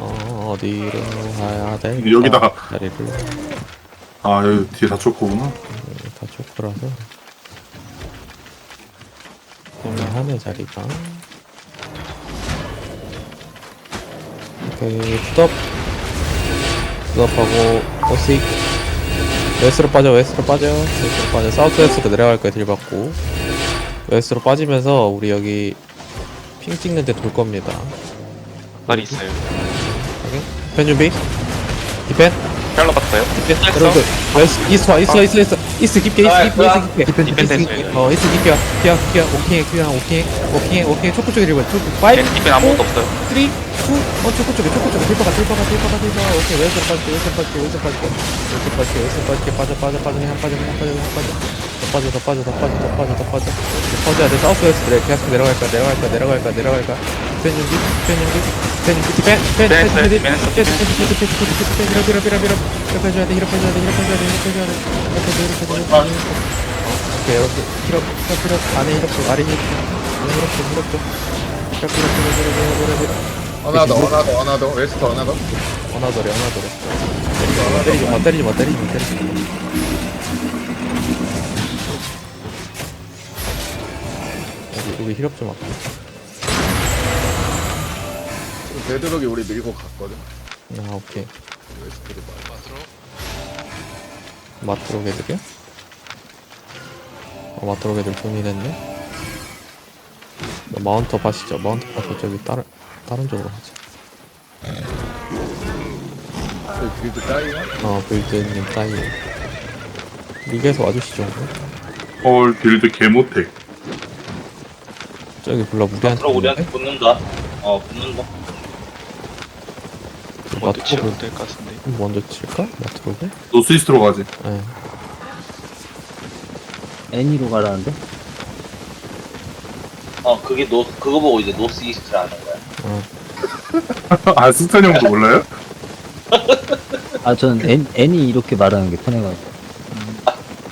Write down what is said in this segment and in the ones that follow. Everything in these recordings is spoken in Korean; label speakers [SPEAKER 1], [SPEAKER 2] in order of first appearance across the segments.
[SPEAKER 1] 어, 어디로 가야 될까?
[SPEAKER 2] 여기다가.
[SPEAKER 1] 자리를.
[SPEAKER 2] 아 여기 뒤에 다 쫓고구나.
[SPEAKER 1] 다 쫓고라서. 애매하네 자리가. 오케이 스톱. 스톱하고 오식. 웨스트로 빠져 웨스트로 빠져. 웨스트로 빠져. 사우스 웨스트로 내려갈 거야 딜 받고. 웨스트로 빠지면서 우리 여기 핑 찍는 데 돌 겁니다.
[SPEAKER 3] 말이 있어요.
[SPEAKER 1] 펜 준비. 디펜.
[SPEAKER 3] 샬러 봤어요?
[SPEAKER 1] 디펜 여러분들 웨스트 이스트 와 이스트 와 이스트 이스트 이스트 깊게 이스트 깊게 이스트 깊게. 이스트
[SPEAKER 3] 했어요.
[SPEAKER 1] 깊게 어 이스트 깊게 깊게 깊게 오케이 그냥 오케이 오케이 오케이. 초코 쪽에 초코. 5
[SPEAKER 3] 네, 디펜 아무것도 없어요.
[SPEAKER 1] 3 2 어 초코 쪽에 초코 쪽에 딜퍼가 딜퍼가 딜퍼가 딜퍼가 오케이 왼쪽 빠질게 왼쪽 빠질게 왼쪽 빠질게 왼쪽 빠질게 왼쪽 빠질게 빠져 빠져 빠져 그냥 빠져 그냥 빠져 그냥 빠져 더 빠져 더 빠져 더 빠져 더 빠져 더 빠져 더 빠져야 돼 사우스 웨스트 그래 계속 내려갈 거야 내려갈 거야 내려갈 거야 내려갈 거야 펜 준비 펜 준비 펜 준비 펜 펜
[SPEAKER 3] 펜
[SPEAKER 1] 준비
[SPEAKER 3] 펜
[SPEAKER 1] 펜펜 준비 펜 준비 펜 준비 히럽 히럽 히럽 히럽 히럽 해줘야 돼 히럽 해줘야 돼 히럽 해줘야 돼 히럽 해줘야 돼 히럽 해줘야 돼 히럽 해줘야 돼 오케이 이렇게 히럽 히럽 히럽 안에 쪽 아래 쪽 히럽 쪽 히럽 히럽 히럽 히럽 히럽 히럽
[SPEAKER 4] 어나더 어나더 어나더. 웨스트 어나더?
[SPEAKER 1] 어나더래 어나더래. 때리지 마 때리지 마 때리지 마 때리지 마. 우리, 우리 힐업 좀 할게.
[SPEAKER 4] 지금 베드록이 우리 밀고 갔거든?
[SPEAKER 1] 아 오케이.
[SPEAKER 4] 웨스트로 봐.
[SPEAKER 1] 마트로 개들이야? 어 마트로 개들 동일했네? 너 마운터 파시죠 마운터 파서 저기 다른 다른 쪽으로 가자
[SPEAKER 4] 그 빌드 따이나?
[SPEAKER 1] 어 빌드님 따위 리그에서 와주시죠
[SPEAKER 2] 헐 빌드 개못해
[SPEAKER 1] 저기 불러 무리한테
[SPEAKER 5] 앞으로 우리한테? 붙는다. 어, 붙는다.
[SPEAKER 1] 그
[SPEAKER 3] 먼저 치면
[SPEAKER 1] 마트로
[SPEAKER 3] 될것 같은데.
[SPEAKER 1] 먼저 칠까? 마트로게?
[SPEAKER 2] 노스이스트로 가지
[SPEAKER 1] 예.
[SPEAKER 6] 애니로 가라는데?
[SPEAKER 5] 어, 그게 노, 그거 보고 이제 노스 이스트를 하는 거야.
[SPEAKER 1] 어.
[SPEAKER 2] 아 스탄 형도 몰라요?
[SPEAKER 6] 아, 저는 애, 애니 이렇게 말하는 게 편해가지고.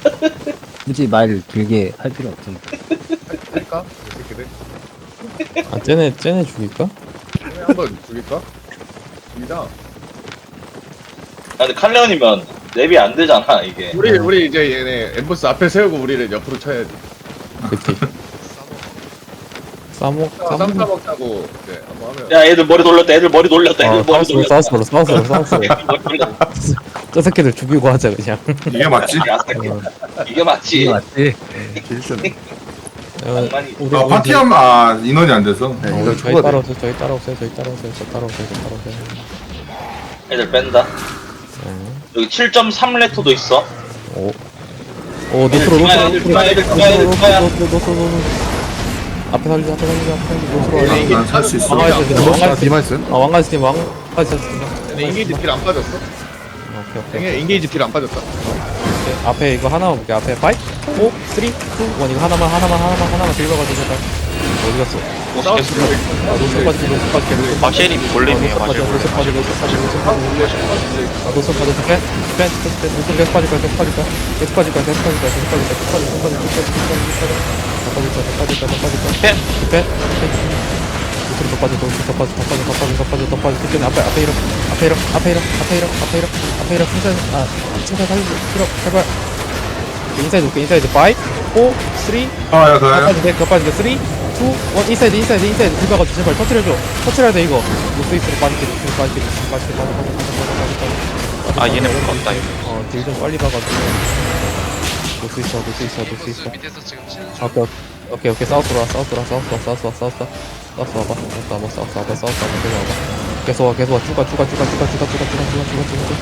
[SPEAKER 6] 굳이 말 길게 할 필요 없으니까.
[SPEAKER 4] 할까? 이 새끼들
[SPEAKER 1] 아 쟤네 쟤네 죽일까?
[SPEAKER 4] 한번 죽일까? 죽이자
[SPEAKER 5] 아, 근데 칼레온이면 랩이 안 되잖아, 이게.
[SPEAKER 4] 우리 우리 이제 얘네 엠보스 앞에 세우고 우리를 옆으로 쳐야지
[SPEAKER 1] 그치 싸먹
[SPEAKER 4] 아, 쌈
[SPEAKER 1] 싸먹
[SPEAKER 4] 싸먹자고 이제 한번 하면
[SPEAKER 5] 야, 애들 머리 돌렸다, 애들 머리 돌렸다, 애들
[SPEAKER 1] 아
[SPEAKER 5] 머리
[SPEAKER 1] 사우스로
[SPEAKER 5] 돌렸다.
[SPEAKER 1] 사우스로 사우스로 사우스로
[SPEAKER 5] 애들 머리 돌렸다.
[SPEAKER 1] 저 새끼들 죽이고 하자 그냥
[SPEAKER 2] 이게 맞지?
[SPEAKER 5] 야, 새끼. 이게 맞지.
[SPEAKER 6] 이게 맞지?
[SPEAKER 1] 어,
[SPEAKER 5] 장난이.
[SPEAKER 1] 우리
[SPEAKER 2] 아
[SPEAKER 1] 우리
[SPEAKER 2] 파티하면 아 인원이 안 돼서
[SPEAKER 1] 저희- 어, 저희 따라오세요 저희 따라오세요 저희 따라오세요 저 따라오세요 저 따라오세요
[SPEAKER 5] 애들 뺀다.
[SPEAKER 1] 어.
[SPEAKER 5] 여기 7.3 레터도 있어.
[SPEAKER 1] 오. 오
[SPEAKER 5] 들어와, 애들
[SPEAKER 1] 노스로
[SPEAKER 5] 들어와.
[SPEAKER 1] 노스로 노스로 노스로 앞에 살리자 앞에 살리자 앞에 살리자. 노스로
[SPEAKER 4] 네, 이게
[SPEAKER 1] 와라
[SPEAKER 2] 난살 수 있어.
[SPEAKER 1] 왕가지 팀 왕가지 팀.
[SPEAKER 4] 디마이스?
[SPEAKER 1] 아 왕가지 팀 왕가지 팀.
[SPEAKER 4] 얘네 인게이지 딜안 빠졌어?
[SPEAKER 1] 오케이 오케이
[SPEAKER 4] 얘네 인게이지 딜안 빠졌다.
[SPEAKER 1] 오케이. 앞에 이거 하나만 볼게. 앞에 5 4 3 2 1 이거 하나만 하나만 하나만 하나만 들어가지고 제발. 어디 갔어 박시엘이
[SPEAKER 3] 볼림이에요 맞아요
[SPEAKER 1] 인사이드 올게 인사이드 5 4 3
[SPEAKER 2] 아, 야, 그래?
[SPEAKER 1] 그거 빠지게 3 2 1 인사이드 인사이드 인사이드 들어가가지고 제발 터트려줘 터트려야 돼 이거 노스이스로 빠지게 노스이스로 빠지게 노스이스로 빠지게 빠져 빠져 빠져 빠져 빠져
[SPEAKER 3] 아, 얘네 못 봤다, 이거.
[SPEAKER 1] 어딜 좀 빨리 봐가지고 노스이스 노스이스 노스이스 오케이 오케이 오케이 사우스로 와 사우스로 와 사우스로 와 사우스 와 사우스 와 사우스 와봐 사우스 와봐 사우스 와봐 사우스 와봐 계속 와봐 계속 와 계속 와 쭉가 쭉가 쭉가 쭉가 쭉가 쭉가 쭉가 쭉가 쭉가 쭉가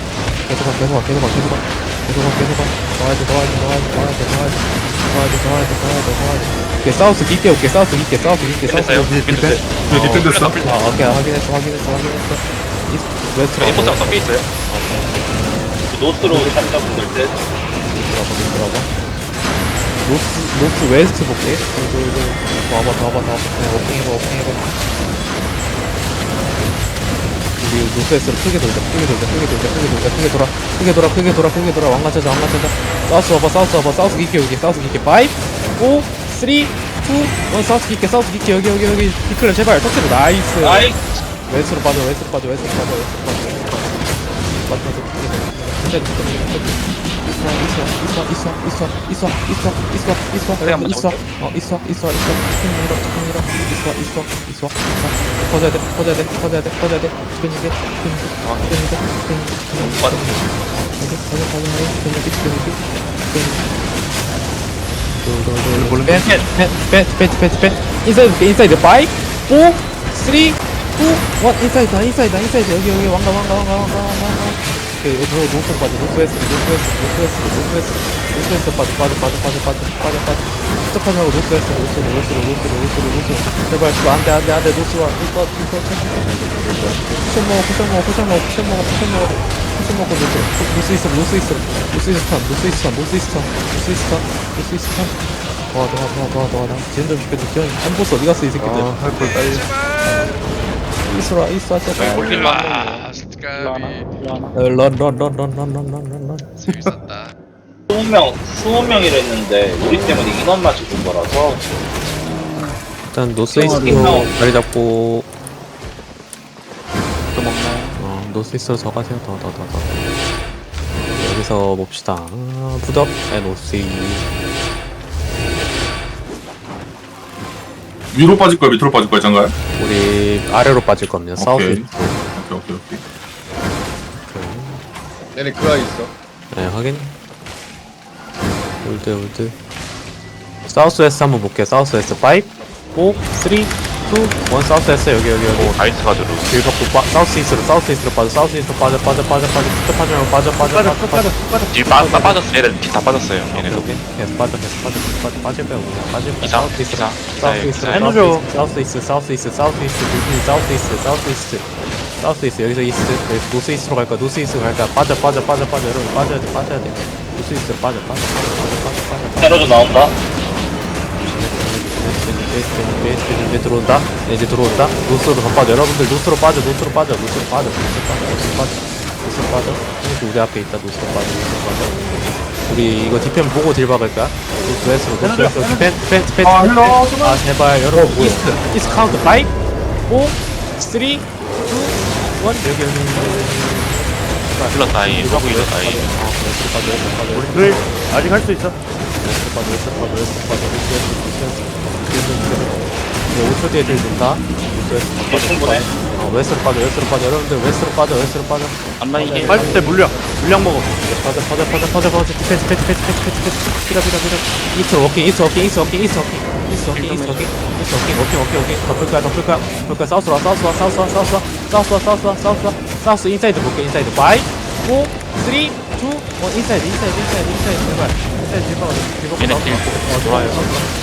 [SPEAKER 1] 계속 와 계속 와 계속 와 계속 와 계속 와 계속 와더 와야 돼더 와야 돼더 와야 돼더 와야 돼더 와야 돼더 와야 돼더 와야 돼더 와야 돼 오케이 사우스 깊게 올게 사우스 깊게 사우스 깊게 사우스
[SPEAKER 3] 됐어요.
[SPEAKER 1] 깊게.
[SPEAKER 3] 됐어요.
[SPEAKER 2] 그 디펜됐어?
[SPEAKER 1] 아 오케이 확인했어 확인했어 확인했어. 이스트 웨스트로
[SPEAKER 3] 인포트 랑 섞여 있어요.
[SPEAKER 5] 노스로 산다분들 때.
[SPEAKER 1] 들어봐 들어봐 노스 노스 웨스트 볼게. 이거 이거 더 와봐 더 와봐. 더 와봐 그냥 워킹해봐 워킹해봐 우리 노스 웨스트로 크게 돌자 크게 돌자 크게 돌자 크게 돌자 크게 돌아. 크게 돌아 크게 돌아 크게 돌아. 왕관 찾아 왕관 찾아. 사우스 와봐 사우스 와봐. 사우스 깊게 여기 사우스 깊게 5 4 3 2 1 사우스 깊게 사우스 깊게 여기 여기 여기. 디클레 제발 터치로 나이스.
[SPEAKER 5] 아이,
[SPEAKER 1] 웨스로 빠져 웨스로 빠져 웨스로 빠져 웨스로 빠져 웨스로 빠져. 빠져 근데 있어 있어 있어 있어 있어 있어 있어 있어
[SPEAKER 3] 그래, 한번
[SPEAKER 1] 있어 어 있어 있어 있어 치킨 밀어 치킨 밀어 있어 있어 있어 있어 퍼져야 돼 퍼져야 돼 퍼져야 돼 퍼져야 돼 치킨 이게 치킨 이게 치킨 이게
[SPEAKER 3] 맞아.
[SPEAKER 1] 퍼져 퍼져 퍼져 퍼져 치킨 이게 치킨 이게 치킨 이게 펜펜펜펜펜펜펜 인사이드 인사이드 5 4 3 2 1 인사이드 인사이드 인사이드 여기 여기 왕가 왕가 왕가 왕가 왕가 왕가 그노 노스 빠져 노스 웨스트 노스 웨스트 노스 웨스트 노스 웨스트 노스 웨스트 빠져 빠져 빠져 빠져 빠져 빠져 빠져 스톱하지 말고 노스 웨스트 노스 노스로 노스로 노스로 노스로 제발 그거 안 돼 안 돼 안 돼 노스와 이거 이거 쿠션 먹어 쿠션 먹어 쿠션 먹어 쿠션 먹어 쿠션 먹어 쿠션 먹고 노스 노스 있어 노스 있어. 노스 있어 노스 있어 노스 있어 노스 있어 노스 있어. 도와 도와 도와 도와 도와 나 지연 좀 시켜줘 지연 한 보스 어디 갔어 이 새끼들?
[SPEAKER 2] 할걸 빨리.
[SPEAKER 1] 있어라 있어 제발.
[SPEAKER 7] 와, 스카비
[SPEAKER 1] 런런런런런런런런.
[SPEAKER 7] 재밌었다.
[SPEAKER 5] 20명 20명이라 했는데 우리 때문에 인원 맞춰 준 거라서.
[SPEAKER 1] 일단 노스 이스로 자리 잡고 노스이스로 더 가세요. 더 더 더 더. 여기서 봅시다. 아, 부덕. 에 노스이.
[SPEAKER 2] 위로 빠질 거야 밑으로 빠질 거야 장가요?
[SPEAKER 1] 우리 아래로 빠질 겁니다. 사우스
[SPEAKER 2] 오케이.
[SPEAKER 1] 이스트.
[SPEAKER 2] 오케이 오케이 오케이.
[SPEAKER 4] 얘네 그아 있어.
[SPEAKER 1] 네 확인. 올드 올드. 사우스 웨스트 한번 볼게요. 사우스 웨스트 5 4 3 2 1 사우스 웨스트 여기 여기 여기
[SPEAKER 3] 나이스 가지고.
[SPEAKER 1] 길 갖고 빠, 사우스 이스트로 사우스 이스트로 빠져 사우스 이스트로 빠져 빠져 빠져 빠져 스톱 하지 말고 빠져 빠져 빠져 빠져 빠져
[SPEAKER 3] 딜 빠, 빠, 빠졌어. 얘들 딜다 빠졌어요.
[SPEAKER 1] 오케이
[SPEAKER 3] 얘네도.
[SPEAKER 1] 오케이 계속 빠져 계속 빠져 계속 빠져 빠질 거야 우리 빠질 거야
[SPEAKER 3] 이상,
[SPEAKER 1] 사우스 이스트
[SPEAKER 3] 이상.
[SPEAKER 1] 사우스
[SPEAKER 3] 네,
[SPEAKER 1] 이스트
[SPEAKER 3] 네.
[SPEAKER 1] 사우스 이스트 사우스 이스트 사우스 이스트 사우스 이스트 사우스 이스트 사우스 이스트 여기서 이스트 여기 노스 이스트로 갈 거야 노스 이스트로 갈 거야 빠져 빠져 빠져 빠져 여러분 빠져야 돼 빠져야 돼 노스 이스트로 빠져 빠져 빠져 빠져 빠져 빠져
[SPEAKER 5] 테러즈 나온다
[SPEAKER 1] 이제 들어온다 이제 들어온다 노스로 더 빠져 여러분들 노스로 빠져 노스로 빠져 노스로 빠져 노스로 빠져 노스로 빠져 노스로 빠져 이렇게 우리 앞에 있다 노스로 빠져 노스로 빠져 우리 이거 디펜 보고 딜 박을까? 노스 웨스로 노스 웨스로 디펜 디펜 디펜
[SPEAKER 2] 아,
[SPEAKER 1] 디펜. 아 제발 여러분 이스트 이스트 카운트 5 4 3 2 1 여기 여기 여기
[SPEAKER 3] 힐러 다이. 하고 힐러 다이.
[SPEAKER 4] 우리 아직 할 수 있어
[SPEAKER 1] 웨스트 5초 뒤에 딜 준다 웨스트
[SPEAKER 5] 어, 충분해
[SPEAKER 1] 어, 웨스트로 빠져 웨스트로 빠져 여러분들 웨스트로 빠져 웨스트로 빠져
[SPEAKER 3] 안마 이게.
[SPEAKER 4] 빠질 때 물량 물량 먹어
[SPEAKER 1] 빠져 빠져 빠져 빠져 빠져 디펜스 디펜스 디펜스 디펜스 디펜스 피라 피라 피라 이스트 워킹 이스트 워킹 이스트 워킹 이스트 워킹 이스트 워킹 이스트 워킹 이스트 워킹 워킹 워킹 워킹 덮을 거야 덮을 거야 덮을 거야 사우스로 와 사우스 와 사우스 와 사우스 와 사우스 와 사우스 와 사우스 와 사우스 인사이드 볼게 인사이드 5 4 3 투, 어, 인사이드, 인사이드, 인사이드, 인사이드, 제발. 인사이드 딜 박아줘.
[SPEAKER 3] 얘네 딜.
[SPEAKER 1] 어,
[SPEAKER 3] 좋아요.
[SPEAKER 1] 딜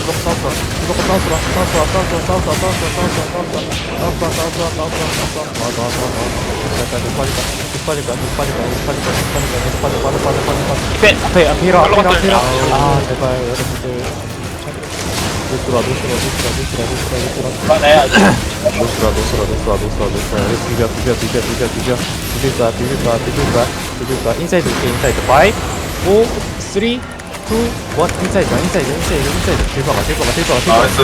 [SPEAKER 1] 박고 싸웠어. 딜 박고 싸웠어. 싸웠어, 싸웠어, 싸웠어, 싸웠어, 싸웠어, 싸웠어. 싸웠어, 싸웠어, 싸웠어, 싸웠어. 맞아, 맞아, 맞아. 자, 자, 눈 빠진다. 빠진다, 빠진다, 빠진다, 빠진다, 눈 빠져, 빠져, 빠져, 빠져, 빠져. 앞에, 앞에, 앞에 이라, 앞에 앞에 아, 제발, 여러분들. 노스라, 노스라, 노스라, 노스라, 노스라, 노스라. 노스라, 노스라, 노스라, 노스라, 노스라. 비벼, 비벼, 비벼, 비벼, 비벼. 비빌 거야 비빌 거야 비빌 거야 비빌 거야 인사이드 올게 인사이드 5 4 3 2 1 인사이드 인사이드 인사이드 인사이드 딜박아 딜박아 딜박아 딜박아
[SPEAKER 2] 나이스.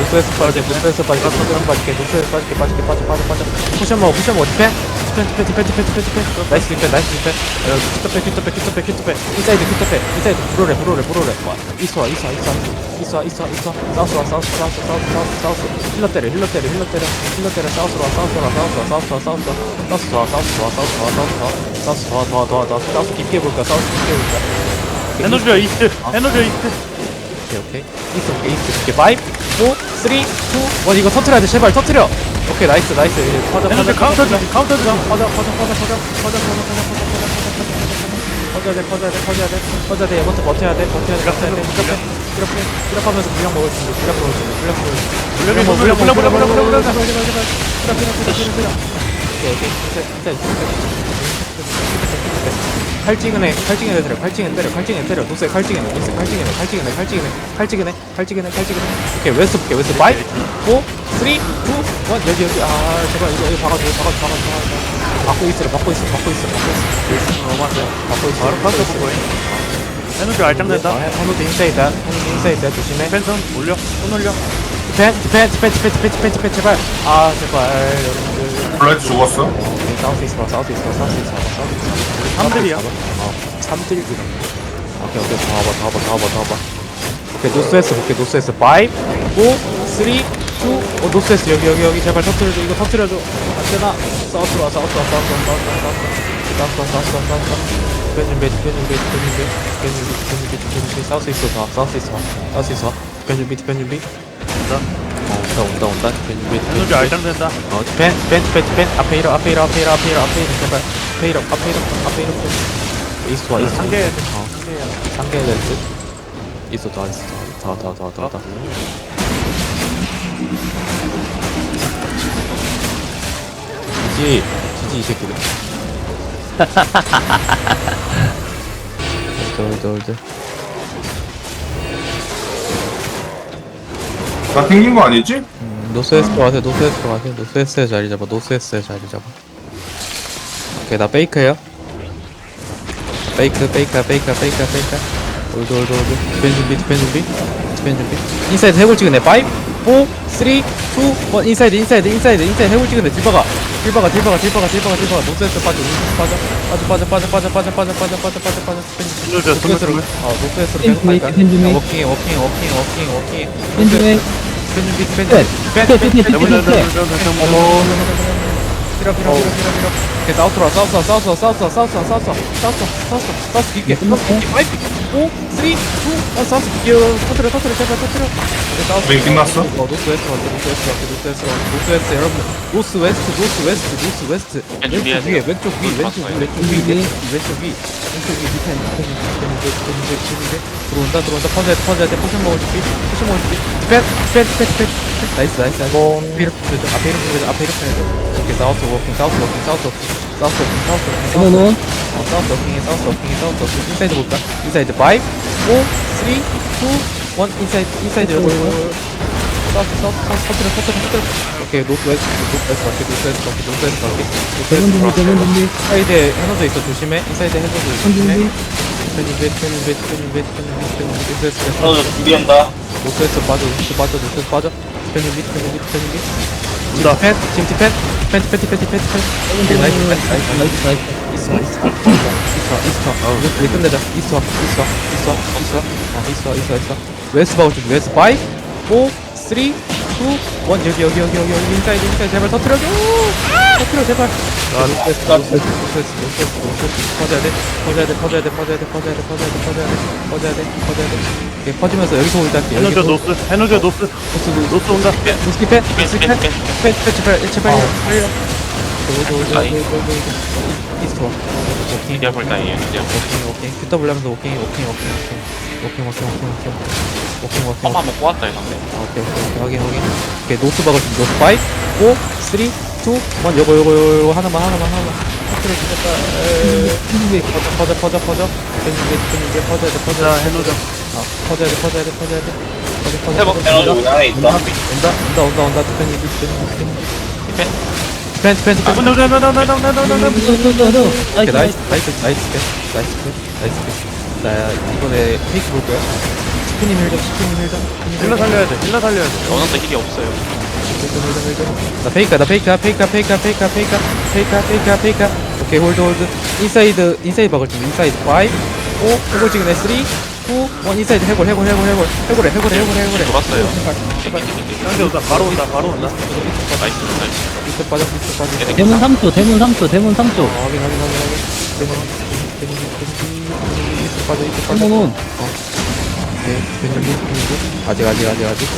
[SPEAKER 1] 노스에서 빠질게 노스에서 빠질게 노스에서 빠질게 노스에서 빠질게 빠질게 빠져 빠져 빠져 쿠션 먹어 쿠션 먹어 디펜 디펜 디펜 디펜 디펜 디펜 디펜 나이스 디펜 나이스 디펜 큐터백 큐터백 큐터백 큐터백 인사이드 큐터백 인사이드 브로레 브로레 브로레 이스와 이스와 이스와 이스와 이스와 이스와 사우스 와 사우스 사우스 사우스 사우스 사우스 힐러 때려 힐러 때려 힐러 때려 힐러 때려 사우스로 와 사우스로 와 사우스로 와 사우스로 와 사우스로 와 사우스로 와 사우스로 와 사우스로 와 사우스로 와 사우스 와 도와 도와 도와 사우스 깊게 볼까 사우스 깊게 볼까
[SPEAKER 4] 에너지야 이스트 에너지야 이스트
[SPEAKER 1] 오케이 오케이 이스트 오케이 이스트 오케이 5 4 3 2 1 이거 터트려야 돼 제발 터트려 오케이 나이스 나이스 퍼져 퍼져
[SPEAKER 4] 카운터 주 카운터 주
[SPEAKER 1] 퍼져 퍼져 퍼져 퍼져 퍼져 퍼져 퍼져 퍼져 퍼져 퍼져 퍼져 퍼져야 돼 퍼져야 돼 퍼져야 돼 퍼져야 돼 이번부터 버텨야 돼 버텨야 돼 버텨야 돼 이렇게 이렇게 이렇게 하면서 물량 먹을 수 있는 물량 먹을 수 있는 물량 먹을 수 있는
[SPEAKER 4] 물량이 뭐 물량 물량 물량 물량 물량
[SPEAKER 1] 오케이 오케이 진짜 칼찍은해 칼찍은해 때려 칼찍은 때려 칼찍은 때려 노스에 칼찍은해 노스에 칼찍은해 칼찍은해 칼찍은해 칼찍은해 칼찍은해 칼찍은해 오케이 웨스트 볼게 웨스트 5 4 3 2 1 여기 여기 아 제발 이거 여기 박아줘 박아줘 박아줘 박아줘 받고 있으래 받고 있어 받고 있어 받고 있어 너무한데 받고 있어 바로 받고 있어
[SPEAKER 4] 에너지 알짱된다
[SPEAKER 1] 한우도 인사이다 한우도 인사이다 조심해
[SPEAKER 4] 펜션 올려 손 올려
[SPEAKER 1] 디펜 디펜 디펜 디펜 디펜 디펜 디펜 제발 아 제발 여러분들
[SPEAKER 2] 블라이트 죽었어?
[SPEAKER 1] 오케이, 사우스 이스트 와, 사우스 이스트 와, 사우스 이스트 와, 사우스 이스트 와.
[SPEAKER 8] 3들이야?
[SPEAKER 1] 어, 3들기다. 오케이, 오케이, 다 와봐, 다 와봐, 다 와봐, 다 와봐. 오케이, 노스웨스트 볼게, 노스웨스트. 5, 4, 3, 2, 어, 노스웨스트. 여기, 여기, 여기. 제발 터트려줘, 이거 터트려줘. 안 되나? 사우스 와, 사우스 와, 사우스 와, 사우스 와, 사우스 와. 싸웠어 싸웠어 싸웠어 백현준 배트 백현준 배트 백현준 배트 백현준 배트 백현준 배트 백현준 배 싸울 수 있어 다 싸울 수 있어 싸울 수 있어 백현준 배트 백현준
[SPEAKER 8] 온다
[SPEAKER 1] 온다 온다 온다 백현준
[SPEAKER 8] 배트
[SPEAKER 1] 백현준
[SPEAKER 8] 알짱 된다
[SPEAKER 1] 어 디펜 디펜 디펜 디펜 앞에 이러 앞에 이러 앞에 이러 앞에 이러 앞에 이러 제발 앞에 이러 앞에 이러 앞에 이러 이스와 이스
[SPEAKER 8] 상계
[SPEAKER 1] 어 상계 렌즈 이스 더 이스 더더더더더 지지 지지 이 새끼들 홀드, 홀드.
[SPEAKER 2] 나 튕긴 거 아니지?
[SPEAKER 1] 음, 노스웨스트 가세요, 노스웨스트 가세요. 노스웨스트에 자리 잡아, 노스웨스트에 자리 잡아. 오케이, 나 페이크예요. 페이크, 페이크, 페이크, 페이크, 페이크. 홀드, 홀드, 홀드. 디펜 준비, 디펜 준비. 디펜 준비. 인사이드 해골 찍은 애. 5, 4, 3, 2, 1. 인사이드, 인사이드, 인사이드, 인사이드 해골 찍은 애. 딜바가. 딜바가, 딜바가, 딜바가, 딜바가, 딜바가. 노스웨스트 빠져, 노스웨스트 빠져. 빠져, 빠져, 빠져, 빠져, 빠져, 빠져, 빠져, 빠져, 빠져, 빠져. 디펜 준비.
[SPEAKER 8] 에너지
[SPEAKER 1] 노스웨스트로.
[SPEAKER 8] 스물
[SPEAKER 1] 어, 노스웨스트로
[SPEAKER 6] 디펜
[SPEAKER 1] 계속
[SPEAKER 6] 준비,
[SPEAKER 1] 갈까?
[SPEAKER 6] 디펜 준비.
[SPEAKER 1] 아, 워킹, 워킹, 워킹, 워킹, 워킹.
[SPEAKER 6] 펜중에
[SPEAKER 1] 디펜 준비, 디펜
[SPEAKER 6] 펜,
[SPEAKER 1] 준비.
[SPEAKER 6] 펜, 펜, 펜, 펜,
[SPEAKER 8] 에너지
[SPEAKER 6] 펜, 펜.
[SPEAKER 1] 밀어 밀어 밀어 밀어 밀어 밀어 오케이 사우스로 와. 사우스 와 사우스 와 사우스 와 사우스 와 사우스 와 사우스 와 사우스 와 사우스 깊게. 사우스 깊게. 5 4 3 2 1 사우스 깊게 터트려 터트려 제발 터트려. 오케이, 사우스
[SPEAKER 2] 왜 끝났어?
[SPEAKER 1] 어 노스 웨스트 왔어 노스 웨스트 왔어 노스 웨스트 왔어 노스 웨스트 여러분 노스 웨스트 노스 웨스트 노스 웨스트. 왼쪽
[SPEAKER 3] 준비해야
[SPEAKER 1] 위에
[SPEAKER 3] 돼요.
[SPEAKER 1] 왼쪽 위 왼쪽 위 왼쪽 위 왼쪽 위 왼쪽 위 밑에 밑에 밑에 밑에. 밑에 들어온다 들어온다. 퍼져야 돼 퍼져야 돼 포션 먹을 준비 포션 먹을 준비 펜, 펜, 펜, 펜, 나이스, 나이스, 나이스. 앞에 이렇게 보여줘, 앞에 이렇게 보여줘, 앞에 이렇게 보여줘. 오케이, 사우스 워킹, 사우스 워킹, 사우스 워킹, 사우스 워킹, 사우스 워킹, 사우스 워킹, 어, 사우스 워킹, 사우스 워킹, 사우스 워킹. 인사이드 볼까? 인사이드 5, 4, 3, 2, 1, 인사이드, 인사이드 여기. 사우스, 사우스, 사우스, 터뜨려, 터뜨려, 터뜨려. 오케이, 노스 웨스트, 노스 웨스트 갈게, 노스 웨스트 갈게, 노스 웨스트 갈게. 노스
[SPEAKER 6] 대문
[SPEAKER 1] 웨스트
[SPEAKER 6] 준비,
[SPEAKER 1] 갈게.
[SPEAKER 6] 대문 준비.
[SPEAKER 1] 인사이드에 해노도 있어, 조심해. 인사이드 해노도
[SPEAKER 6] 펜
[SPEAKER 1] 조심해.
[SPEAKER 6] 준비.
[SPEAKER 1] 베트니 베트니 베트니 베트니 베트니 베트니 떨어져
[SPEAKER 5] 준비한다.
[SPEAKER 1] 노트에서 빠져 노트에서 빠져 노트에서 빠져. 베트니 베트니 베트니
[SPEAKER 8] 온다
[SPEAKER 1] 펜 팀티 펜 펜티 펜티 펜티 펜티 펜티 나이스 나이스 나이스 나이스. 이스와 이스와 이스와 이스와 우리 끝내자. 이스와 이스와 이스와 이스와 이스와 이스와 이스와 웨스트 바운드 웨스트 5 5 3, 2, 1. 여기, 여기, 여기, 여기, 여기, 인사이드, 인사이드. 제발 터트려줘. 터트려, 제발. 노스웨스트, 노스웨스트, 노스웨스트, 노스웨스트, 노스웨스트. 퍼져야 돼, 퍼져야 돼, 퍼져야 돼, 퍼져야 돼, 퍼져야 돼, 퍼져야 돼, 퍼져야 돼, 퍼져야 돼, 퍼져야 돼. 오케이, 퍼지면서 여기서 올다 할게.
[SPEAKER 8] 에너지
[SPEAKER 1] 여기서.
[SPEAKER 8] 노스. 에너지 노스.
[SPEAKER 1] 노스, 노스.
[SPEAKER 8] 노스 온다.
[SPEAKER 1] 노스키 펜, 노스키 펜, 펜, 펜, 제발, 제발, 올드. 이스트 와. 오케이, 오케이, 오케이. QW 하면서 오케이, 오케이, 오케이, 오케이. 오케이, 오케이, 오케이, 오케이. 오케이, 오케이.
[SPEAKER 3] 펌 한번 꼬았다 이 상대
[SPEAKER 1] 아, 오케이, 오케이, 오케이. 확인, 확인. 오케이, 노스 박을 좀, 노스 5, 4, 3, 2, 1. 요거, 요거, 요거, 요거. 하나만, 하나만, 하나만. 터트려 주겠다. 에이. 퍼져, 퍼져, 퍼져, 퍼져. 펜인데, 펜인데, 퍼져야 돼, 퍼져야
[SPEAKER 8] 자,
[SPEAKER 1] 돼.
[SPEAKER 8] 에너지.
[SPEAKER 1] 아, 퍼져야 돼, 퍼져야 돼, 퍼져야 돼. 퍼져, 퍼져, 퍼져.
[SPEAKER 5] 에너지 우리 안에 있다.
[SPEAKER 1] 온다, 온다, 온다, 온다. 디펜, 디펜, 디펜. 디펜, 디펜, 디펜.
[SPEAKER 8] 아.
[SPEAKER 1] 오케이,
[SPEAKER 6] 나이스,
[SPEAKER 1] 나이스, 나이스, 나이스, 컷, 나이스. 나 이번에 페이크 볼 거야. 스피님 힐좀, 스피님 힐좀.
[SPEAKER 8] 힐러 살려야 돼. 힐러 살려야 돼.
[SPEAKER 3] 어느덧 힐이 없어요.
[SPEAKER 1] 나 페이크야, 나 페이크야, 페이크야, 페이크야, 페이크야, 페이크야, 페이크야, 페이크야, 페이크야. 오케이, 홀드, 홀드. 인사이드, 인사이드 박을 좀, 인사이드 5, 4, 해골 지금 3, 2, 1, 인사이드 해골, 해골, 해골, 해골. 해골해, 해골해, 해골해, 해골해.
[SPEAKER 3] 돌았어요
[SPEAKER 1] 제발, 제발.
[SPEAKER 8] 상대 온다. 바로 온다. 바로 온다.
[SPEAKER 3] 나이스 나이스
[SPEAKER 1] 밑에 빠져, 밑에 빠져.
[SPEAKER 6] 대문 3초, 대문 3초, 대문 3초.
[SPEAKER 1] 어, 확인, 확인, 확인, 확인. 대문, 대문, 대문, 대문. 밑에 빠져, 밑에 빠져. 아직, 아직, 아직, 아직.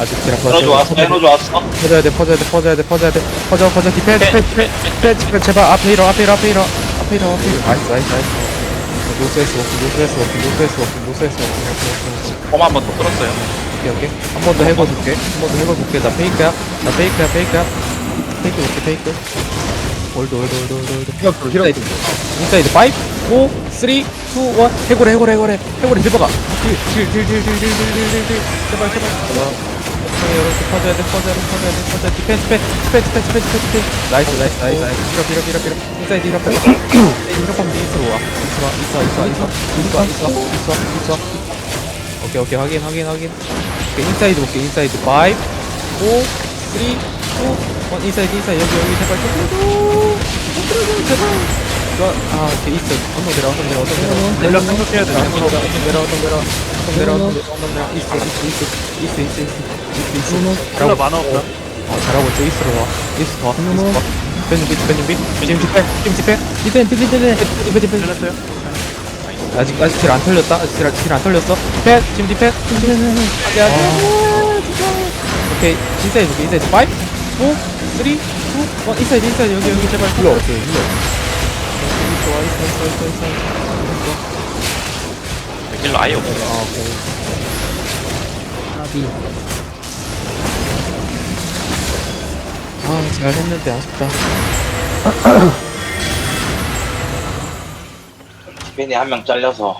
[SPEAKER 1] 아직 기라
[SPEAKER 5] 에너지 왔어. 에너지 왔어.
[SPEAKER 1] 퍼져야 돼, 퍼져야 돼, 퍼져야 돼, 퍼져야 돼. 퍼져, 퍼져, 디펜, 디펜, 디펜, 디펜, 제발, 앞에 일어, 앞에 일어, 앞에 일어. 앞에 일어, 앞에 일어. 나이스, 나이스, 나이스. 워킹, 노스웨스 워킹, 노스웨스 워킹, 오케이, 오케이, 오케이.
[SPEAKER 3] 펌 한번 더 끌었어요
[SPEAKER 1] 오케이, 오케이. 한 번 더 해봐줄게. 한 번 더 해봐줄게. 나 페이크야. 나 페이크야, 페이크야. 페이크 볼게, 페이크. 홀드, 홀드, 홀드, 홀드, 홀드.
[SPEAKER 4] 히럽 히럽
[SPEAKER 1] 인사이드 5, 4, 3, 2, 1 해골해 해골해 해골해. 해골해 딜버가 딜딜딜딜딜딜딜딜딜. 제발 제발. 오케이 이렇게 퍼져야 돼 퍼져야 돼 퍼져야 돼 퍼져야 돼. 디펜 디펜 디펜 디펜 디펜 디펜 디펜 나이스 나이스 나이스 나이스. 이렇게 이렇게 이렇게 이렇게 인사이드 이렇게 이렇게 하면 이스로 와 이스로 와 이스와 이스와 이스와. 이스와 이스와 이스와 이스와. 오케이 오케이 확인 확인 확인. 오케이 인사이드 볼게 인사이드. 5 4 3 2 원. 인사이드 인사이드. 여기 여기 제발 들어줘 제발 이거? 아 오케이. 있어 언덕 내려 언덕 내려 언덕 내려
[SPEAKER 8] 전력 생각해야 돼.
[SPEAKER 1] 언덕 내려 언덕 내려 언덕 내려 언덕 내려 언덕 내려 언덕 내려 있어 있어 있어 있어 있어 있어 있어 있어
[SPEAKER 8] 힐러
[SPEAKER 1] 잘하고
[SPEAKER 8] 만화 없다.
[SPEAKER 1] 어 잘하고 있어. 있으러 와. 있어 더 있어 더 디펜 준비 디펜 준비 지금 디펜 지금 디펜
[SPEAKER 6] 디펜 디펜 디펜.
[SPEAKER 1] 디펜 디펜.
[SPEAKER 8] 잘랐어요?
[SPEAKER 1] 아직 아직 딜안 털렸다? 아직 딜, 딜안 털렸어? 디펜 지금 디펜 하게 하게 오케이. 인사이드 오케이 인사이드 5 4 3 2 1 인사이드 인사이드. 여기 여기 제발. 힐러 오케이 힐 있어 있어 있어 있어 있어
[SPEAKER 3] 힐러 아예 없어요.
[SPEAKER 1] 아 오케이.
[SPEAKER 6] 나비.
[SPEAKER 1] 아 잘했는데 아쉽다.
[SPEAKER 5] 디펜이 한명 잘려서